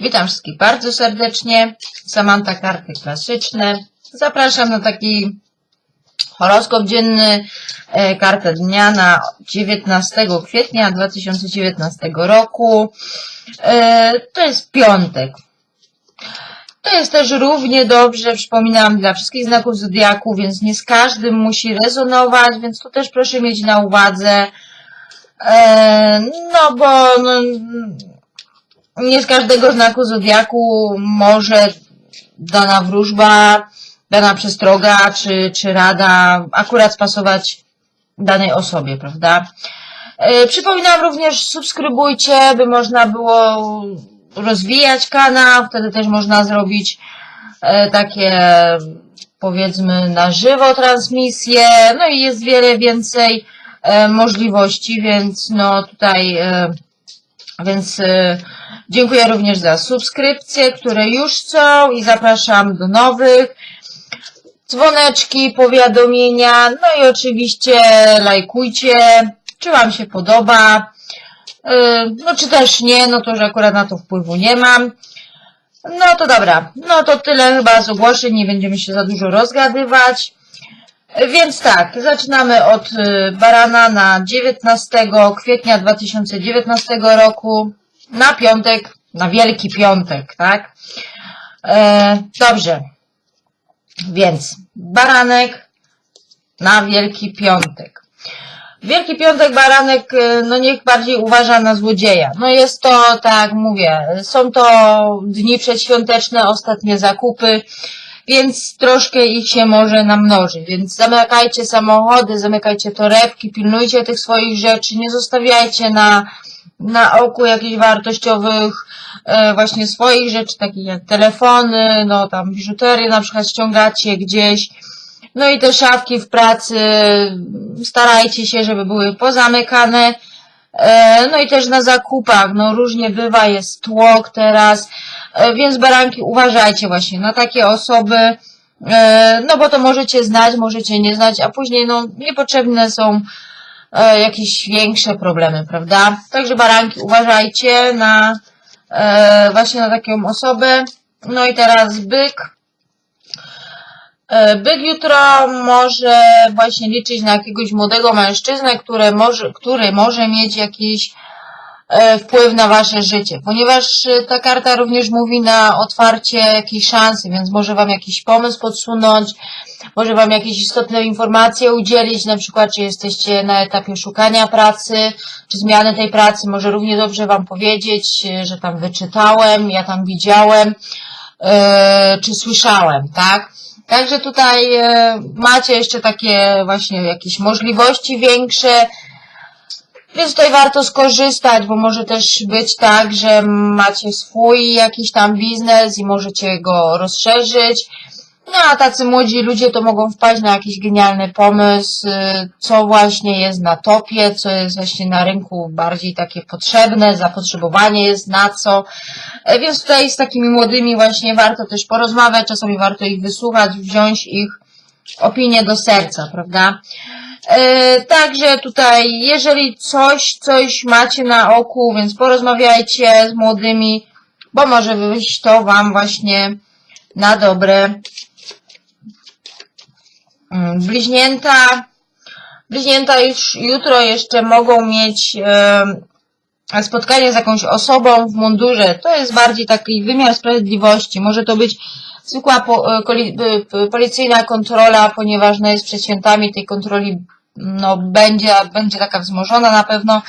Witam wszystkich bardzo serdecznie. Samanta Karty Klasyczne. Zapraszam na taki horoskop dzienny, e, kartę dnia na 19 kwietnia 2019 roku. E, to jest piątek. To jest też równie dobrze, przypominam, dla wszystkich znaków zodiaku, więc nie z każdym musi rezonować, więc to też proszę mieć na uwadze. E, no bo no, nie z każdego znaku zodiaku może dana wróżba, dana przestroga czy, czy rada akurat spasować danej osobie, prawda? E, Przypominam również, subskrybujcie, by można było rozwijać kanał, wtedy też można zrobić e, takie powiedzmy na żywo transmisje, no i jest wiele więcej e, możliwości, więc no tutaj więc dziękuję również za subskrypcje, które już są i zapraszam do nowych. Dzwoneczki, powiadomienia, no i oczywiście lajkujcie, czy Wam się podoba. E, No czy też nie, no to już akurat na to wpływu nie mam. No to dobra, no to tyle chyba z ogłoszeń, nie będziemy się za dużo rozgadywać. Więc tak, zaczynamy od y, barana na 19 kwietnia 2019 roku, na piątek, na Wielki Piątek, tak? E, dobrze, więc baranek na Wielki Piątek. Wielki Piątek baranek, y, no niech bardziej uważa na złodzieja. No jest to, tak mówię, są to dni przedświąteczne, ostatnie zakupy, więc troszkę ich się może namnoży. Więc zamykajcie samochody, zamykajcie torebki, pilnujcie tych swoich rzeczy, nie zostawiajcie na, na oku jakichś wartościowych e, właśnie swoich rzeczy, takich jak telefony, no tam biżuterię na przykład ściągacie gdzieś. No i te szafki w pracy starajcie się, żeby były pozamykane. E, No i też na zakupach, no różnie bywa, jest tłok teraz, E, więc baranki uważajcie właśnie na takie osoby, no bo to możecie znać, możecie nie znać, a później no niepotrzebne są e, jakieś większe problemy, prawda? Także baranki uważajcie na e, właśnie na taką osobę. No i teraz byk. E, Byk jutro może właśnie liczyć na jakiegoś młodego mężczyznę, który może, który może mieć jakiś e, wpływ na wasze życie, ponieważ e, ta karta również mówi na otwarcie jakiejś szansy, więc może wam jakiś pomysł podsunąć, może wam jakieś istotne informacje udzielić, na przykład czy jesteście na etapie szukania pracy, czy zmiany tej pracy, może równie dobrze wam powiedzieć, e, że tam wyczytałem, ja tam widziałem, e, czy słyszałem, tak? Także tutaj e, macie jeszcze takie właśnie jakieś możliwości większe, więc tutaj warto skorzystać, bo może też być tak, że macie swój jakiś tam biznes i możecie go rozszerzyć. No a tacy młodzi ludzie to mogą wpaść na jakiś genialny pomysł, co właśnie jest na topie, co jest właśnie na rynku bardziej takie potrzebne, zapotrzebowanie jest na co. E, Więc tutaj z takimi młodymi właśnie warto też porozmawiać, czasami warto ich wysłuchać, wziąć ich opinię do serca, prawda? E, Także tutaj, jeżeli coś, coś macie na oku, więc porozmawiajcie z młodymi, bo może wyjść to Wam właśnie na dobre. Mm, Bliźnięta, bliźnięta już jutro jeszcze mogą mieć e, spotkanie z jakąś osobą w mundurze. To jest bardziej taki wymiar sprawiedliwości. Może to być zwykła e, policyjna kontrola, ponieważ no jest przed świętami tej kontroli no będzie, będzie taka wzmożona na pewno.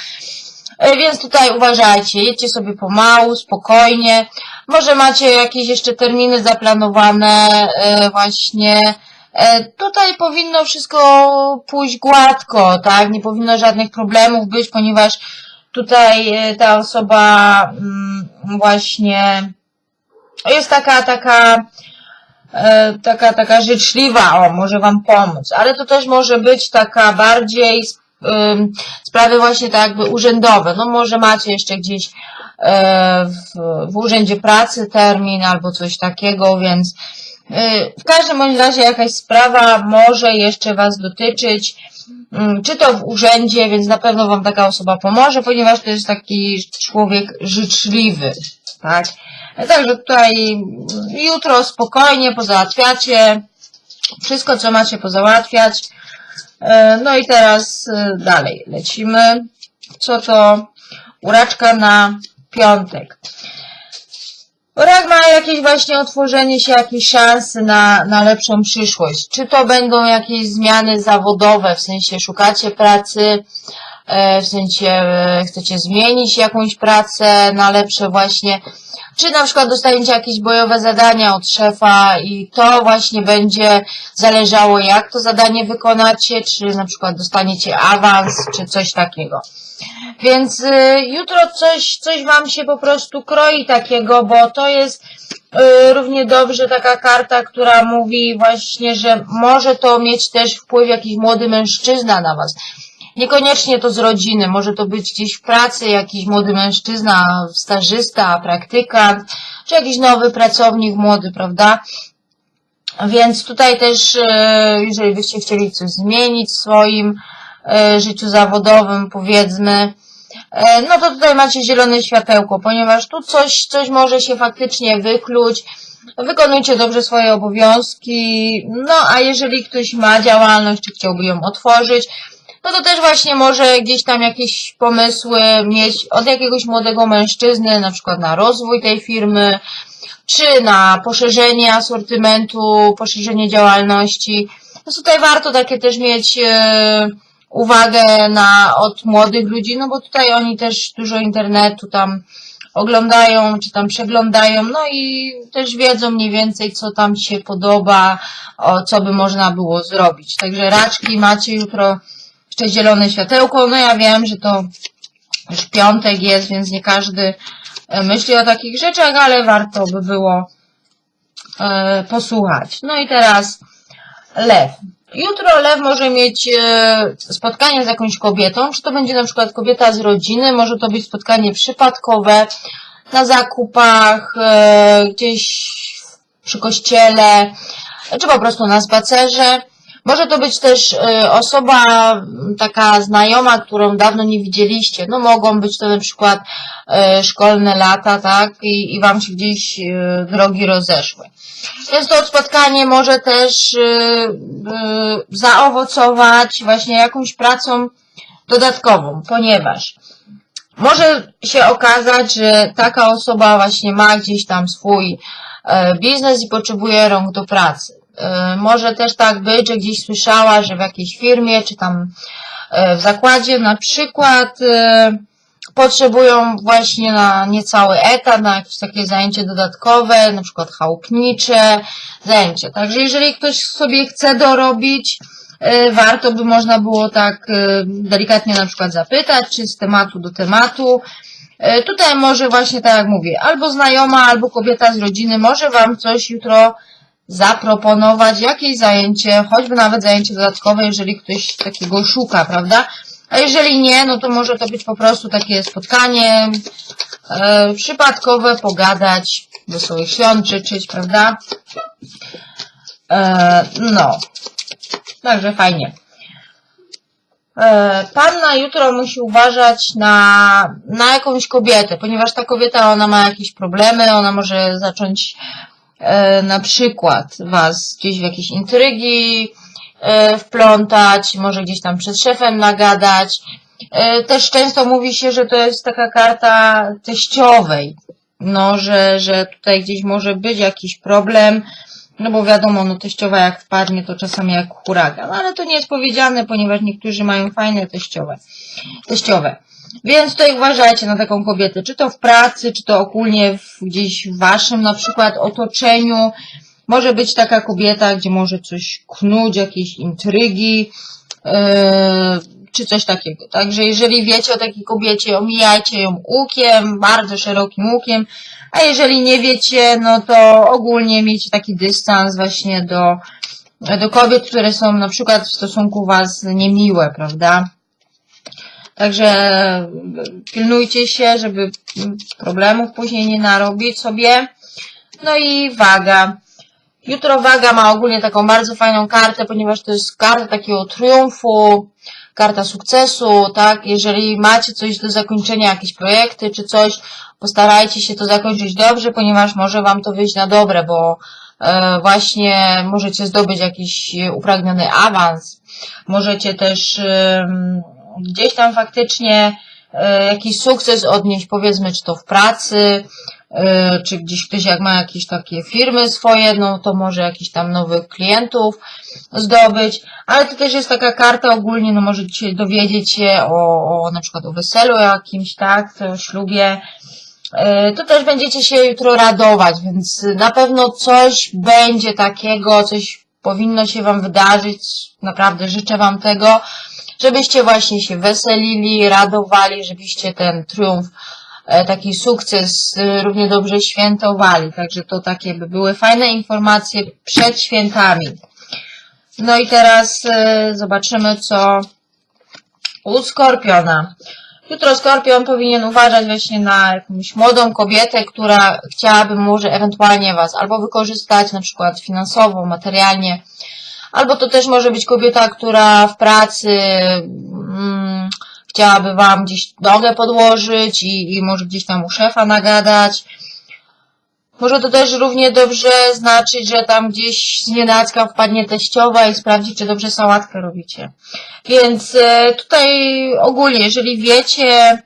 E, Więc tutaj uważajcie, jedźcie sobie pomału, spokojnie. Może macie jakieś jeszcze terminy zaplanowane e, właśnie. E, Tutaj powinno wszystko pójść gładko, tak? Nie powinno żadnych problemów być, ponieważ tutaj ta osoba mm, właśnie jest taka, taka, e, taka, taka życzliwa, o, może wam pomóc, ale to też może być taka bardziej sprawy właśnie tak jakby urzędowe. No może macie jeszcze gdzieś e, w, w urzędzie pracy termin albo coś takiego, więc y, w każdym bądź razie jakaś sprawa może jeszcze was dotyczyć, czy to w urzędzie, więc na pewno wam taka osoba pomoże, ponieważ to jest taki człowiek życzliwy, tak? E, Także tutaj jutro spokojnie pozałatwiacie wszystko, co macie pozałatwiać. E, No i teraz e, dalej lecimy. Co to uraczka na piątek. Rak ma jakieś właśnie otworzenie się, jakieś szanse na, na lepszą przyszłość. Czy to będą jakieś zmiany zawodowe, w sensie szukacie pracy, e, w sensie chcecie zmienić jakąś pracę na lepsze właśnie, czy na przykład dostaniecie jakieś bojowe zadania od szefa i to właśnie będzie zależało jak to zadanie wykonacie, czy na przykład dostaniecie awans, czy coś takiego. Więc y, jutro coś, coś wam się po prostu kroi takiego, bo to jest y, równie dobrze taka karta, która mówi właśnie, że może to mieć też wpływ jakiś młody mężczyzna na was. Niekoniecznie to z rodziny, może to być gdzieś w pracy jakiś młody mężczyzna, stażysta, praktykant, czy jakiś nowy pracownik młody, prawda? Więc tutaj też, e, jeżeli byście chcieli coś zmienić w swoim e, życiu zawodowym, powiedzmy, e, no to tutaj macie zielone światełko, ponieważ tu coś, coś może się faktycznie wykluć. Wykonujcie dobrze swoje obowiązki. No, a jeżeli ktoś ma działalność, czy chciałby ją otworzyć, no to też właśnie może gdzieś tam jakieś pomysły mieć od jakiegoś młodego mężczyzny, na przykład na rozwój tej firmy, czy na poszerzenie asortymentu, poszerzenie działalności. Więc tutaj warto takie też mieć e, uwagę na, od młodych ludzi, no bo tutaj oni też dużo internetu tam oglądają, czy tam przeglądają, no i też wiedzą mniej więcej, co tam się podoba, o, co by można było zrobić. Także raczki macie jutro jeszcze zielone światełko, no ja wiem, że to już piątek jest, więc nie każdy e, myśli o takich rzeczach, ale warto by było e, posłuchać. No i teraz lew. Jutro lew może mieć e, spotkanie z jakąś kobietą, czy to będzie na przykład kobieta z rodziny, może to być spotkanie przypadkowe na zakupach, gdzieś przy kościele, czy po prostu na spacerze. Może to być też e, osoba taka znajoma, którą dawno nie widzieliście. No mogą być to na przykład e, szkolne lata, tak? I, i wam się gdzieś e, drogi rozeszły. Więc to spotkanie może też zaowocować właśnie jakąś pracą dodatkową, ponieważ może się okazać, że taka osoba właśnie ma gdzieś tam swój biznes i potrzebuje rąk do pracy. E, Może też tak być, że gdzieś słyszała, że w jakiejś firmie czy tam e, w zakładzie na przykład e, potrzebują właśnie na niecały etat, na jakieś takie zajęcie dodatkowe, na przykład chałupnicze zajęcie. Także jeżeli ktoś sobie chce dorobić, warto by można było tak delikatnie na przykład zapytać, czy z tematu do tematu. Tutaj może właśnie tak jak mówię, albo znajoma, albo kobieta z rodziny może Wam coś jutro zaproponować, jakieś zajęcie, choćby nawet zajęcie dodatkowe, jeżeli ktoś takiego szuka, prawda? A jeżeli nie, no to może to być po prostu takie spotkanie e, przypadkowe, pogadać, wesołych świąt życzyć, prawda? E, no, także fajnie. E, Pan na jutro musi uważać na, na jakąś kobietę, ponieważ ta kobieta, ona ma jakieś problemy, ona może zacząć na przykład was gdzieś w jakieś intrygi e, wplątać, może gdzieś tam przed szefem nagadać. E, też często mówi się, że to jest taka karta teściowej, no, że, że tutaj gdzieś może być jakiś problem, no bo wiadomo, no teściowa jak wpadnie, to czasami jak huragan, ale to nie jest powiedziane, ponieważ niektórzy mają fajne teściowe, teściowe. Więc tutaj uważajcie na taką kobietę, czy to w pracy, czy to ogólnie w, gdzieś w waszym na przykład otoczeniu. Może być taka kobieta, gdzie może coś knuć, jakieś intrygi, yy, czy coś takiego. Także jeżeli wiecie o takiej kobiecie, omijajcie ją łukiem, bardzo szerokim łukiem, a jeżeli nie wiecie, no to ogólnie miejcie taki dystans właśnie do, do kobiet, które są na przykład w stosunku was niemiłe, prawda? Także pilnujcie się, żeby problemów później nie narobić sobie. No i waga. Jutro waga ma ogólnie taką bardzo fajną kartę, ponieważ to jest karta takiego triumfu, karta sukcesu, tak? Jeżeli macie coś do zakończenia, jakieś projekty czy coś, postarajcie się to zakończyć dobrze, ponieważ może Wam to wyjść na dobre, bo e, właśnie możecie zdobyć jakiś upragniony awans, możecie też gdzieś tam faktycznie e, jakiś sukces odnieść, powiedzmy, czy to w pracy, e, czy gdzieś ktoś jak ma jakieś takie firmy swoje, no to może jakiś tam nowych klientów zdobyć, ale to też jest taka karta ogólnie, no możecie dowiedzieć się o, o na przykład o weselu jakimś, tak, o ślubie, E, to też będziecie się jutro radować, więc na pewno coś będzie takiego, coś powinno się Wam wydarzyć. Naprawdę życzę Wam tego, żebyście właśnie się weselili, radowali, żebyście ten triumf, e, taki sukces e, równie dobrze świętowali. Także to takie by były fajne informacje przed świętami. No i teraz e, zobaczymy, co u Skorpiona. Jutro Skorpion powinien uważać właśnie na jakąś młodą kobietę, która chciałaby może ewentualnie Was albo wykorzystać, na przykład finansowo, materialnie, albo to też może być kobieta, która w pracy mm, chciałaby Wam gdzieś nogę podłożyć i, i może gdzieś tam u szefa nagadać. Może to też równie dobrze znaczyć, że tam gdzieś z nienacka wpadnie teściowa i sprawdzi, czy dobrze sałatkę robicie. Więc e, tutaj ogólnie, jeżeli wiecie,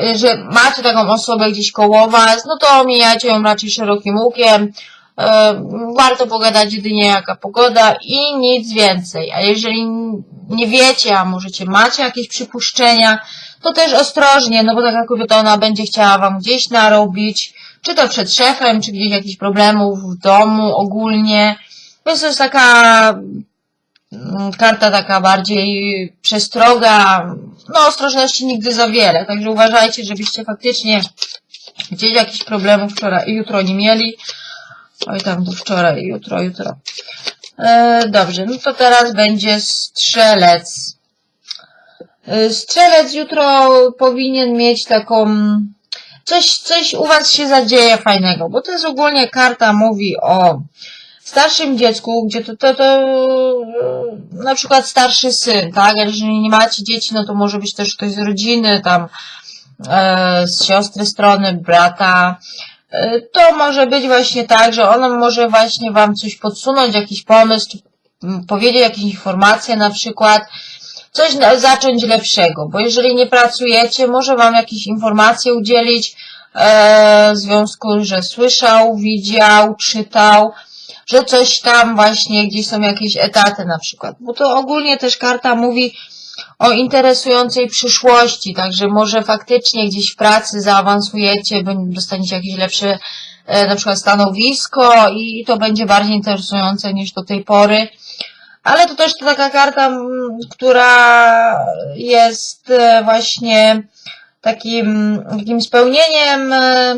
e, że macie taką osobę gdzieś koło was, no to omijacie ją raczej szerokim łukiem. E, Warto pogadać jedynie jaka pogoda i nic więcej. A jeżeli nie wiecie, a możecie macie jakieś przypuszczenia, to też ostrożnie, no bo taka kobieta ona będzie chciała wam gdzieś narobić, czy to przed szefem, czy gdzieś jakichś problemów w domu ogólnie. Więc to jest taka mm, karta taka bardziej przestroga. No ostrożności nigdy za wiele, także uważajcie, żebyście faktycznie gdzieś jakichś problemów wczoraj i jutro nie mieli. Oj tam to wczoraj, jutro, jutro. E, dobrze, no to teraz będzie strzelec. E, Strzelec jutro powinien mieć taką coś, coś u Was się zadzieje fajnego, bo to jest ogólnie karta mówi o starszym dziecku, gdzie to, to, to na przykład starszy syn, tak? Jeżeli nie macie dzieci, no to może być też ktoś z rodziny, tam e, z siostry strony, brata. E, to może być właśnie tak, że on może właśnie Wam coś podsunąć, jakiś pomysł, mm, powiedzieć jakieś informacje na przykład, coś zacząć lepszego, bo jeżeli nie pracujecie, może Wam jakieś informacje udzielić e, w związku, że słyszał, widział, czytał, że coś tam właśnie, gdzieś są jakieś etaty na przykład, bo to ogólnie też karta mówi o interesującej przyszłości, także może faktycznie gdzieś w pracy zaawansujecie, dostaniecie jakieś lepsze e, na przykład stanowisko i to będzie bardziej interesujące niż do tej pory. Ale to też taka karta, która jest e, właśnie takim, takim spełnieniem, e,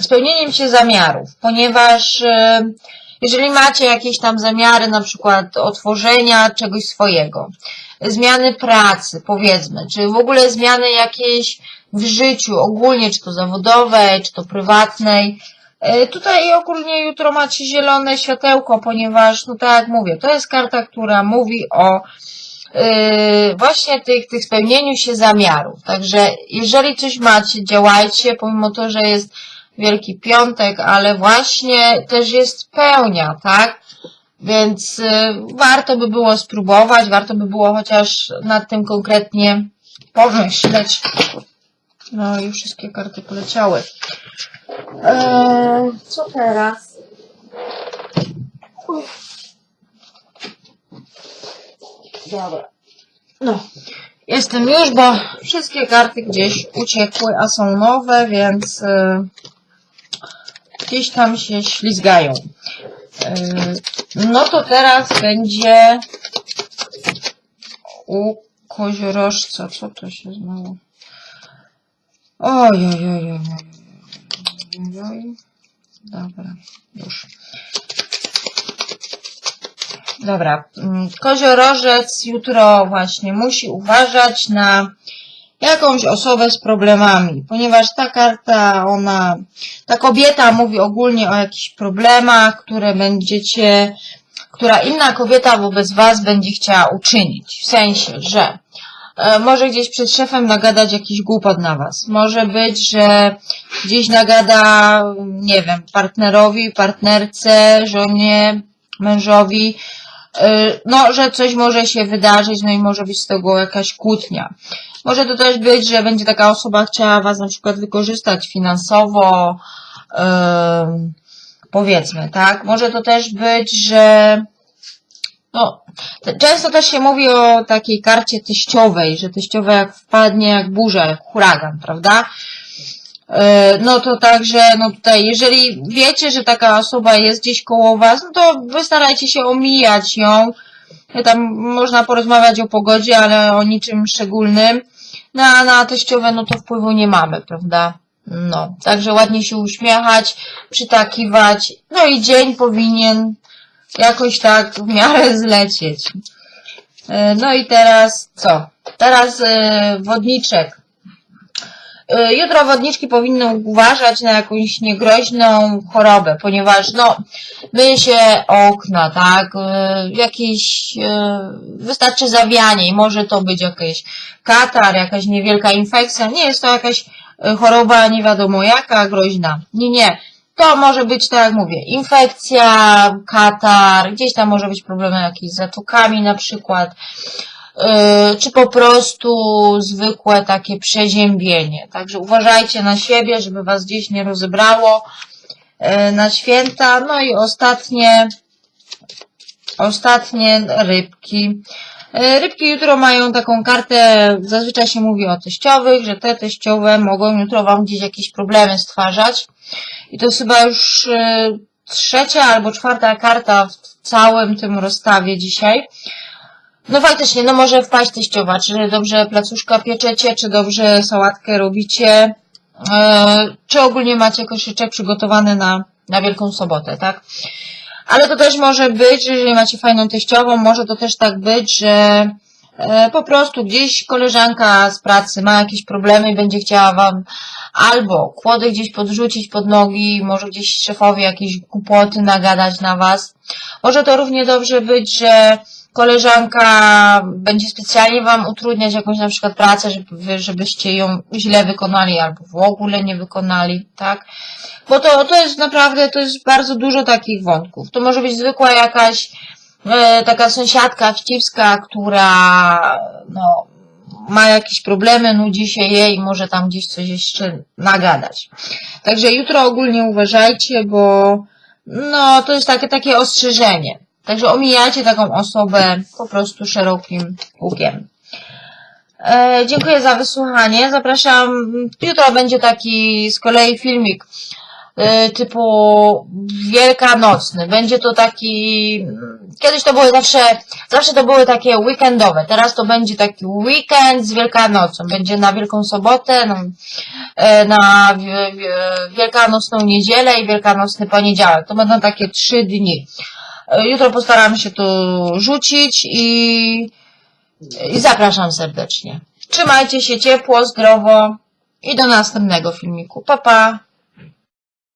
spełnieniem się zamiarów, ponieważ jeżeli macie jakieś tam zamiary, na przykład otworzenia czegoś swojego, zmiany pracy, powiedzmy, czy w ogóle zmiany jakieś w życiu, ogólnie, czy to zawodowej, czy to prywatnej, E, Tutaj ogólnie jutro macie zielone światełko, ponieważ, no tak jak mówię, to jest karta, która mówi o yy, właśnie tych, tych spełnieniu się zamiarów. Także jeżeli coś macie, działajcie, pomimo to, że jest Wielki Piątek, ale właśnie też jest pełnia, tak? Więc yy, warto by było spróbować, warto by było chociaż nad tym konkretnie pomyśleć. No i wszystkie karty poleciały. Eee, co teraz? Dobra. No. Jestem już, bo wszystkie karty gdzieś uciekły, a są nowe, więc e, gdzieś tam się ślizgają. No to teraz będzie u koziorożca. Co to się znowu? Oj, oj, oj, oj, oj. oj. Dobra, już. Dobra, koziorożec jutro właśnie musi uważać na jakąś osobę z problemami, ponieważ ta karta, ona, ta kobieta mówi ogólnie o jakichś problemach, które będziecie, która inna kobieta wobec Was będzie chciała uczynić. W sensie, że e, może gdzieś przed szefem nagadać jakiś głupot na was. Może być, że gdzieś nagada, nie wiem, partnerowi, partnerce, żonie, mężowi, no, że coś może się wydarzyć, no i może być z tego jakaś kłótnia. Może to też być, że będzie taka osoba chciała was na przykład wykorzystać finansowo, powiedzmy, tak? Może to też być, że no, często też się mówi o takiej karcie teściowej, że teściowa jak wpadnie jak burza, jak huragan, prawda? E, No to także, no tutaj, jeżeli wiecie, że taka osoba jest gdzieś koło was, no to wy starajcie się omijać ją. Tam można porozmawiać o pogodzie, ale o niczym szczególnym. Na, na teściowe, no to wpływu nie mamy, prawda? No, także ładnie się uśmiechać, przytakiwać. No i dzień powinien jakoś tak w miarę zlecieć. E, No i teraz co? Teraz e, wodniczek. E, Jutro wodniczki powinny uważać na jakąś niegroźną chorobę, ponieważ no, myje się okna, tak, e, jakieś, e, wystarczy zawianie i może to być jakiś katar, jakaś niewielka infekcja, nie jest to jakaś choroba nie wiadomo jaka, groźna. Nie, nie. To może być, tak jak mówię, infekcja, katar, gdzieś tam może być problemy jakieś z zatokami na przykład, czy po prostu zwykłe takie przeziębienie. Także uważajcie na siebie, żeby was gdzieś nie rozebrało yy, na święta. No i ostatnie, ostatnie rybki. Yy, Rybki jutro mają taką kartę, zazwyczaj się mówi o teściowych, że te teściowe mogą jutro wam gdzieś jakieś problemy stwarzać. I to chyba już y, trzecia albo czwarta karta w całym tym rozstawie dzisiaj. No faktycznie, no może wpaść teściowa, czy dobrze placuszka pieczecie, czy dobrze sałatkę robicie, e, czy ogólnie macie koszyczek przygotowany na, na Wielką Sobotę, tak? Ale to też może być, że jeżeli macie fajną teściową, może to też tak być, że e, po prostu gdzieś koleżanka z pracy ma jakieś problemy i będzie chciała wam albo kłody gdzieś podrzucić pod nogi, może gdzieś szefowi jakieś głupoty nagadać na was. Może to równie dobrze być, że koleżanka będzie specjalnie wam utrudniać jakąś na przykład pracę, żeby, żebyście ją źle wykonali albo w ogóle nie wykonali, tak? Bo to, to jest naprawdę, to jest bardzo dużo takich wątków. To może być zwykła jakaś e, taka sąsiadka wścibska, która no, ma jakieś problemy, nudzi się jej, może tam gdzieś coś jeszcze nagadać. Także jutro ogólnie uważajcie, bo no, to jest takie, takie ostrzeżenie. Także omijajcie taką osobę po prostu szerokim łukiem. E, dziękuję za wysłuchanie. Zapraszam. Jutro będzie taki z kolei filmik e, typu wielkanocny. Będzie to taki. Kiedyś to były zawsze, zawsze to były takie weekendowe. Teraz to będzie taki weekend z Wielkanocą. Będzie na Wielką Sobotę, na, e, na wi- wi- Wielkanocną niedzielę i Wielkanocny poniedziałek. To będą takie trzy dni. E, Jutro postaram się to rzucić i, i zapraszam serdecznie. Trzymajcie się ciepło, zdrowo i do następnego filmiku. Pa, pa!